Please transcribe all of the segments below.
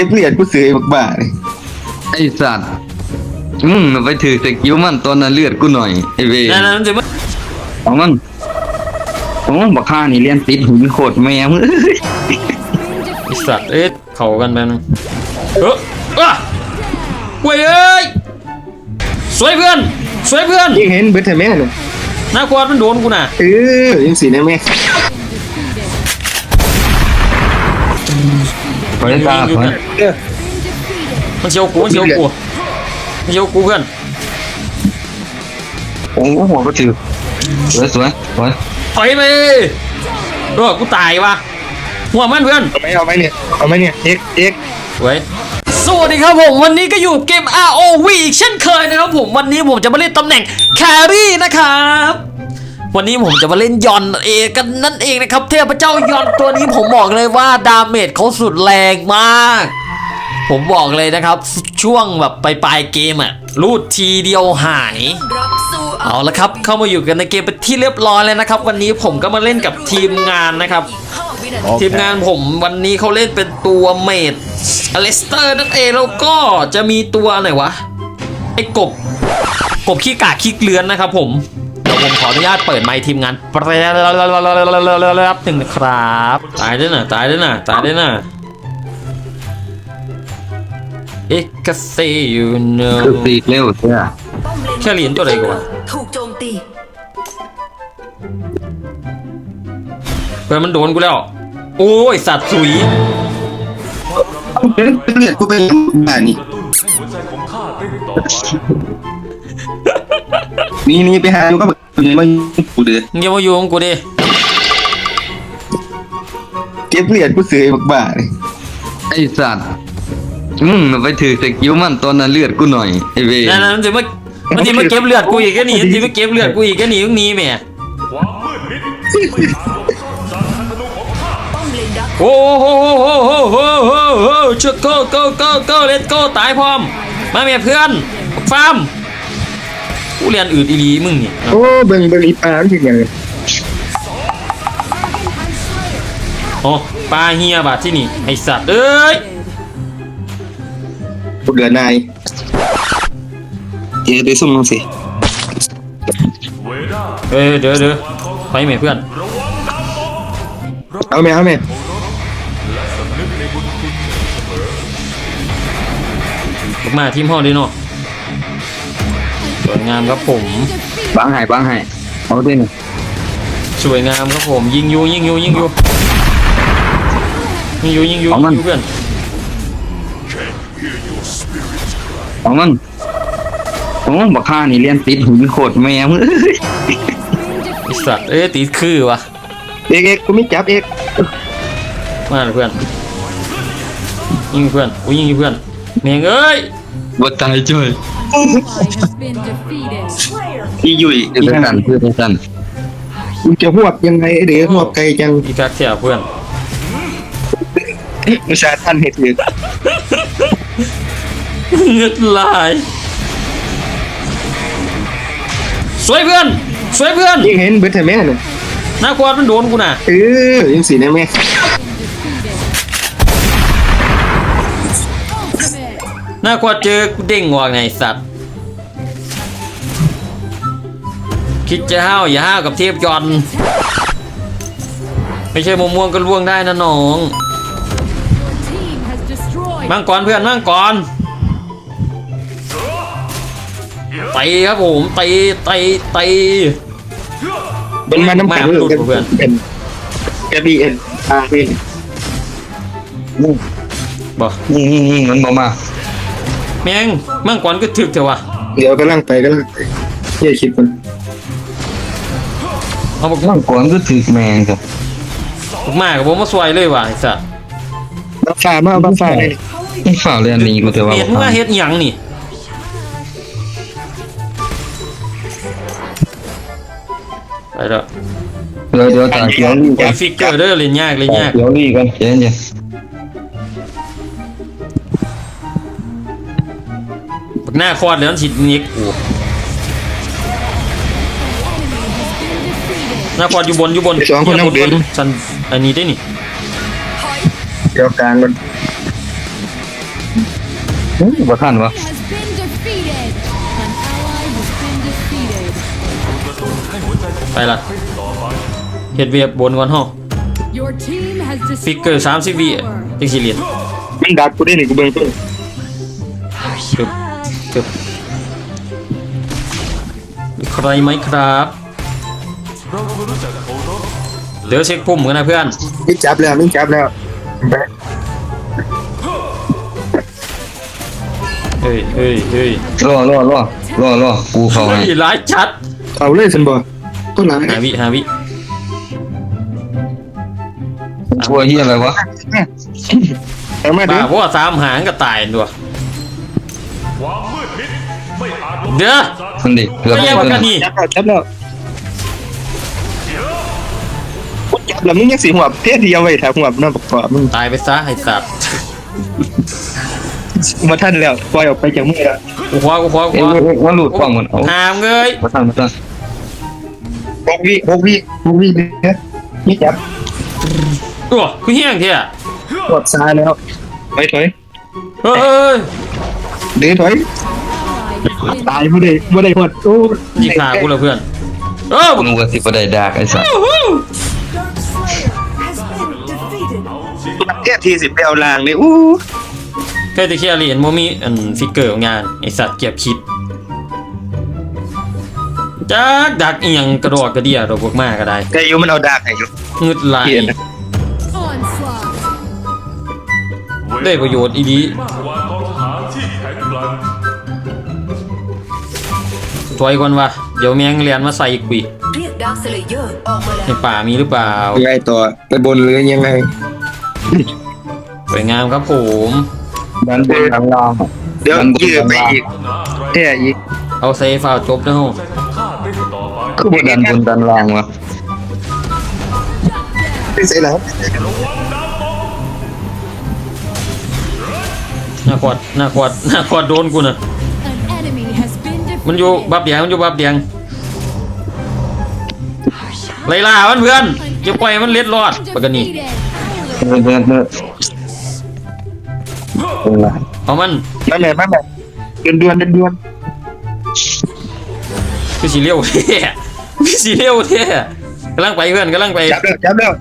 ก็บเหรียญกูซื้อไอ้บักบ้าเลยไอ้สัตว์มึงน่ะไปถือสกิลมันตอนนั้นเลือดกูหน่อยไอ้เวรนั่นนั่นจะไม่ของมันของมันบักฆ่านี่เรียนติดหุ่นโคตรแม่มึงไอสัตว์เอ๊ะเขากันไปบนึงเอออะเว้ยเอ้ยสวยเพื่อนสวยเพื่อนยังเห็นเบิร์ดแม่เลยหน้ากวาดมันโดนกูน่ะเออยังสีนะแม่ ไปตายิงอยู่ไปเพื่อนเออมันเชียวกูมันเชียวกูมันเชียวกูเพื่อนโอ้โหก็ถือสวยสวยสวยถอยไปเออกูตายวะหัวมันเพื่อนเอาไหมเอาไหมเนี่ยเอาไหมเนี่ยเอ็กเอ็กสวยสวัสดีครับผมวันนี้ก็อยู่เกม ROV อีกเช่นเคยนะครับผมวันนี้ผมจะมาเล่นตำแหน่งแครี่นะครับ วันนี้ผมจะมาเล่นยอนเอกันนั่นเองนะครับ เทพเจ้ายอนตัวนี้ผมบอกเลยว่าดาเมจเขาสุดแรงมาก ผมบอกเลยนะครับ ช่วงแบบปลายๆเกมอะรูดทีเดียวหาย เอาละครับ เข้ามาอยู่กันในเกมเป็นที่เรียบร้อยแล้วนะครับ วันนี้ผมก็มาเล่นกับทีมงานนะครับ ทีมงานผมวันนี้เขาเล่นเป็นตัวเมดอเลสเตอร์นั่นเองแล้วก็จะมีตัวไหนวะไอ้กบ กบขี้กากขี้เกลือนนะครับผม ดี๋ยวผมขออนุญาตเปิดไมค์ทีมงานแป๊บหนึ่งนะครับ ตายด้วยนะตายด้วยนะตายด้วยนะเอ็กซ์เซยูโนคือตีเร็วเสียป้อมเลนแค่เหรียญตัวอะไรกันวะถูกโจมตีเพื่อนมันโดนกูแล้ว โอ้ยสัตว์สุยเหรียญกูเป็นบ้านี่ นี่นี่ไปหาดูก็แบบยังไม่กูเดือมึงอย่ามาอยู่ของกูดิเก็บเหรียญกูซื้อไอ้บักบ้าเลยไอ้สัตว์มึงน่ะไปถือสกิลมันตอนนั้นเลือดกูหน่อยไอ้เวรนั่นนั่นมันจะมามันจะมาเก็บเลือดกูอีกแค่นี้มันจะมาเก็บเลือดกูอีกแค่นี้มึงหนีแม่ป้อมเลนดักโอ้โหโหโหโหโหโหชุดโก้โก้โก้โก้เลตโก้ตายพร้อม มาเมียเพื่อนฟาร์ม กูเรียนอืดอีหลีมึงนี่โอ้เบิ่งเบิ่งอีปลามันเป็นยังไงโอ้ปลาเฮียบาดที่นี่ไอสัตว์เอ้ยกูเดือนายเจอไปสุ่มมึงสิเออเดี๋ยวเดี๋ยวไปเมียเพื่อน เอาไหมเอาไหมออกมาทีมห้องดีเนาะส วยงามครับผม บังให้บังให้เอาดิหนึ่งสวยงามครับผม ยิงอยูยิงอยูยิงอยูยิงอยูยิงอยูยิงอยูเพื่อนของมันของมันบักฆ่านี่เรียนติดหุ่นโคตรแม่มึงไอสัตว์เอ้ยติดคือวะเอ็กเอ็กกูไม่จับเอ็กมาเลยเพื่อนยิงเพื่อนกูยิงเพื่อนเมียงเอ้ย บ่ตายจ้อย has been defeated. อียุ่ยคือเป็นสันคือเป็นสันมึงจะหวบยังไงไอ้เดี๋ยวหวบไกลจังอีกักเสียเพื่อนอุตสาห์ทันเหตุเลยเงือดลายสวยเพื่อน สวยเพื่อนยังเห็นเบิร์ดแม่เลยหน้ากวาดมันโดนกูน่ะเออยังสีนะแม่ น้ากวาดเจอกูเด้งว่ะไงสัตว์ คิดจะห้าวอย่าห้าวกับเทพยอนไม่ใช่มะม่วงก็ล่วงได้นะน้อง Team has destroyed. มั่งก่อนเพื่อนมั่งก่อนตีครับผมตีตีตีเป็นมาน้ำกันมาหลุดเพื่อนเป็นกระบี่เอ็นอาร์เป็นบอกยิงยิงยิงมันบ่มา แมงมั่งก่อนก็ถึกเถอะวะเดี๋ยวกำลังไปกำลังไปเฮ้ยคิดมันเอาบอกมันก่อนก็ถือแมงครับมากับผมมาสวยเลยว่ะไอ้สัสบัฟฟ้ามาเอาบัฟฟ้าเลยนี่ฝ่าเรียนนี้กูแต่ว่าเห็นว่าเฮ็ดหยังนี่ไปแล้วเดี๋ยวเดี๋ยวตาเขียวลี่ไอฟิกเกอร์เด้อเล่นยากเล่นากตายเขียวลี่กันเย็นเย็น บักหน้าคอดแล้วสินิกกูหน้าคอดอยู่บนอยู่บนสันอันนี้ได้นี่เดี๋ยวกลางมันเฮ้ยบ่ทันวะ Has been defeated. An ally has been defeated. ไปละเฮ็ดเวียบบนก่อนห้อง Your team has ฟิกเกอ destroyed ร์สามสิบวิ a tower. จังสิเหรียญมันดักกูได้หนึ่งกูเบิ่งต้นเกือ บเกือบมีใครไหมครับ เดี๋ยวเช็คปุ่มกันนะเพื่อนไม่จับแล้วไม่จับแล้วเฮ้ยเฮ้ยเฮ้ยรอรอรอรอรอกูเข้าเฮ้ให้ยร้ายชัด เอาเลยสันบ่ก็หลายหาวิหาวิช่วยเฮียอะไรวะ เอามาดิป้าเพราะว่าสามหางก็ตายตัว เดี๋ยวมันดิเกือบไม่แย่งเกิกันนนี่จับแล้วจับแล้วกูจับแล้วมึงยังสีหัวเทศเดียวไว้แถวหัวน้าประกอบมึงตายไปซะไอ้สัตว์มาท่านแล้วปล่อยออกไปจากมือแล้วกูคว้ากูคว้ากูเอ้คว้ายว่าหลุดกล้องมันเอาหามเงยบ่ทันบ่ทันหกวิหกวิหกวิเนี่ยนี่จับโอ้คือเฮี้ยงเที่ยกดซ้ายแล้วถอยถอยเฮ้ยเดี๋ยวถอย Ally has been ตายไม่ได้ไม่ได้หมดโอ้ยิงขากูเลยเพื่อนเออกูนึกว่าสิบ่ได้ดากไอ้สัสแค่ทีสิบไปเอาลางเลยอู้เคยตะเคียนเหรียญโมมีอันฟิกเกอร์ของงานไอสัตว์เกียบคิดจักดักเอียงกระโดดกระเดียดอกพวกมากก็ได้แกอยู่มันเอาดากให้อยู่งึดไหลายเปลี่ยนนะ onslaught. ได้ประโยชน์อีดี ถอยก่อนวะเดี๋ยวแมงเรียนมาใส่อีกปีเรียกดาร์คสเลเยอร์ออกมาแล้วในป่ามีหรือเปล่ายังไงต่อไปบนหรือยังไงสวยงามครับผมดันบนดันล่างเดี๋ยวยืดไปอีกแค่อีกเอาเซฟเอาจบนะฮะคือบนดัดันนบบนนดันล่างวะไม่ใช่แล้วหน้าขวดหน้าขวดหน้าขวดโดนกูนะ มันอยู่บับเดียงมันอยู่บับเดียงไล่ล่ามันเพื่อนอย่าปล่อยมันเล็ดรอดปกติ Defeated. เดินเดินเดินเป็นไรเอามันนั่นแหละนั่นแหละเดือนเดือนเดือนเดือนคือสีเลี้ยวเท่คือสีเลี้ยวเท่กำลังไปเพื่อนกำลังไปจับแล้วจับแล้ว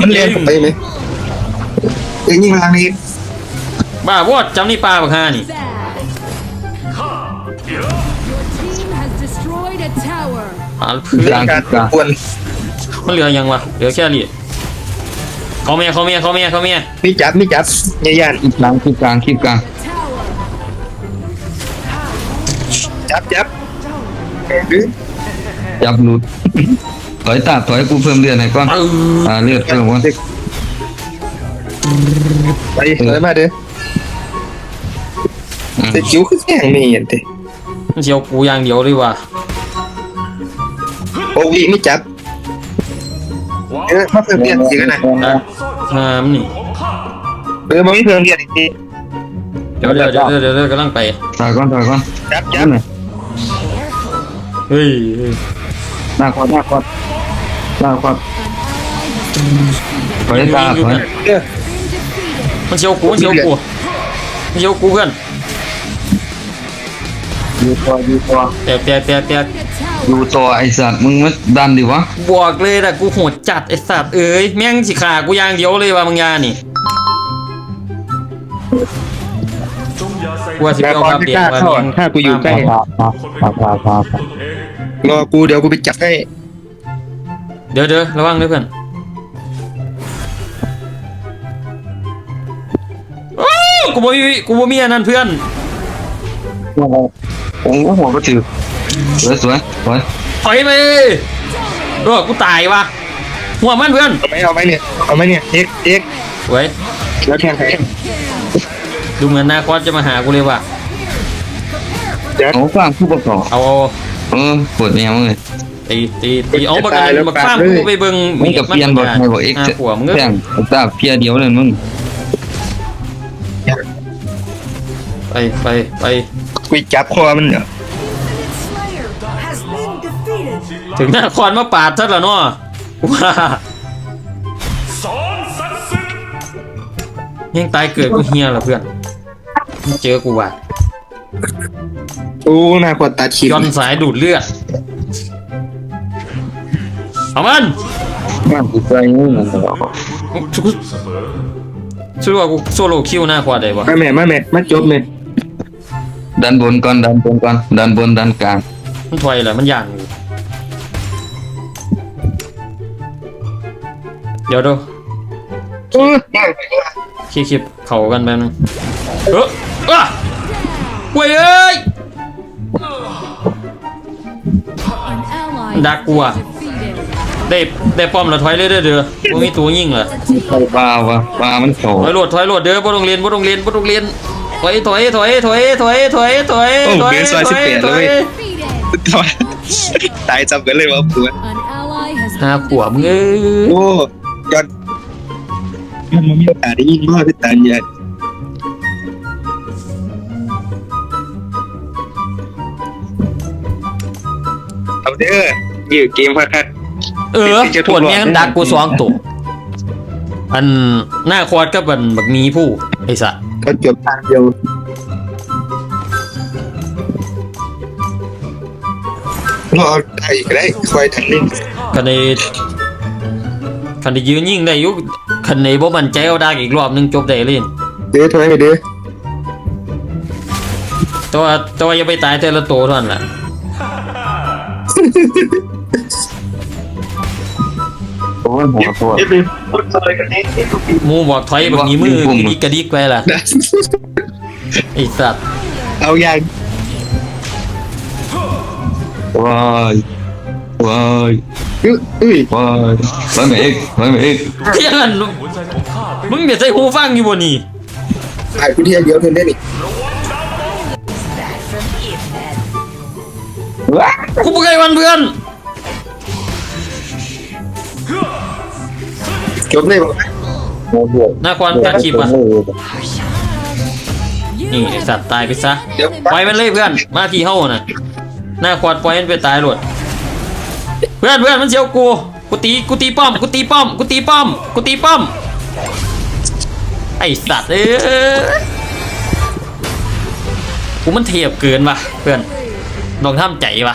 มันเรียนไปไหมเอ้ยยิงพลังนี้บ้าบอดจำนี่ปลาบักฮานี่ หาเพื่อนการควรมันเหลือยังวะเหลือแค่เหรียญเขาเมียเขาเมียเขาเมียเขาเมียมีจับมีจับยาย่านคลิปกลางคลิปกลางคลิปกลาง Tower. จับจับจับหลุดถอยตาถอยกูเพิ่มเลือดให้ก่อนเอออ่าเลือดเพิ่มวะไปเลยมาเด้ออืมแต่คิ้วคือแข็งนี่เห็นเด้มันเชียวกูอย่างเดียวเลยว่ะ โอ้ยไม่จับเออมาเพิ่มเรียนอีกนะนะงามนี่ เออมาไม่เพิ่มเรียนอีกทีเดี๋ยวเดี๋ยวเดี๋ยวเดี๋ยวเดี๋ยวกำลังไป ถอยก่อนถอยก่อนจับจัจับบหน่อยเฮ้ยเฮ้ยหน้าคอดหน้าคอดหน้าคอด An ally has been defeated. ถอยตาถอยเออมันเชียวกูมันเชียวกูมันเชียวกูเพื่อนอ ยู่ตัวอยู่ตัวแต่แต่แต่แต่ A อ tower. ยู่ตัวไอสัตว์มึงมาดันดิวะบอกเลยนะกูโหดจัดไอสัตว์เอ้ยแม่งสิขากูอย่างเดียวเลยว่ะมึงยานี่กูว่าสิแต่ไปเอาก่อนบับไม่เดียกงล้ามาเข้าเลี้ยงถ้ากูอยู่ใกล้พาพาพาพาพาพารอกูเดี๋ยวกูไปจับให้ เดี๋ยวเดี๋ยวระวังด้วยเพื่อนโอ้กูบ่มีกูบ่มีอันนั้นเพื่อน โอ้โหหัวก็ถือสวยสวยสวยถอยไปเออกูตายว่ะหัวมันเพื่อนเอาไหมเอาไหมเนี่ยเอาไหมเนี่ยเอ็กเอ็กเว้ยแล้วแข่งใครดูเหมือนนาคอสจะมาหากูเลยว่ะจับโอ้ฟางผู้ประกอบเอาเอาเออปวดแนวเลยตีตีตีเอาบักอะไรบักข้ามกูไปเบิ่งมึงกับเพียนบอลให้บอกเอ็กอ่าซ์หัวมึงแป้งตาเพียเดียวเลยมึงไปไปไป กูจับคอมันเดี๋ยวถึงหน้าคอนมาปาดซะแล้วเนาะว่ายังตายเกิดกูเฮียละเพื่อนมึงเจอกูว่ะโอ้น่ากดตัดคลิปย้อนสายดูดเลือดเอามันบ้านกูใจงูเหรอชุกช่วยว่ากูโซโลคิวหน้าควาได้ปะมาแม่มาแม่มาจบเลย ดันบนก่อนดันบนก่อนดันบนดันกลางมันถอยแหละมันย่างอยู่เดี๋ยวดูอื้อคลิปคลิปเขากันแป๊บนึงเอออะเว้ยเอ้ย An ally Đã qua. defeated. ได้ได้ป้อมแล้วถอยเลยเด้อเด้อบ่มีตัวยิงเหรอปลาวะปลามันโผล่ถอยโหลดถอยโหลดเด้อบ่ต้องเรียนบ่ต้องเรียนบ่ต้องเรียน ถอยถอยถอยถอยถอยถอยถอยโอ้ถอยเบสมาสิบแปดเลย ตายจำกันเลยว่าปวดหาขวบมึงเอ้ยโอ้ยอดมันมีโอกาสได้ยิงมากพี่ตาใหญ่ทำเด้อยืดเกมครับเออขวดเนี้ยดักกูสองตัวอันหน้าควอดก็เป็นแบบนี้ผู้ไอ้สัตว เขาจบทางเดียวรอได้อีกได้คอยทันลิงคันในคันได้ยืนยิงได้อยุคันในบ่มั่นใจเอาดักอีกรอบหนึงจบได้เลยเด้อถอยไปเด้อแต่ว่าแต่ว่าอย่าไปตายแต่ละตัวเท่านั้นแหละ โอ้ยหัวโคตรเดี๋ยวไปพูดอะไรกันเองหมูบอกถอยแบักนี้มือกระดิกระดิกไปล่ะไอ้สัตว์เอาอย่างว้ายว้ายอื้ออุ้ยว้ายร้อยเมตรร้อยเมตรเพี้ยนมึงเดี๋ยวใส่หูฟังอยู่บ่นี่ไอ้ผู้ที่เดียวเพิ่นได้นี่ว้ากูบ่เคยวันเพื่อน จบเลยบ่หน้าควานตัดคลิปอะนี่ไอสัตว์ตายไปซะเดี๋ยวปล่อยมันเลยเพื่อนมาที่เฮ้าน่ะหน้าควานปล่อยมันไปตายหลดเพื่อนเพื่อนมันเสียวกูกูตีกูตีป้อมกูตีป้อมกูตีป้อมกูตีป้อมไอสัตว์เอ้ยกูมันเทียบเกินว่ะเพื่อนลองทำใจว่ะ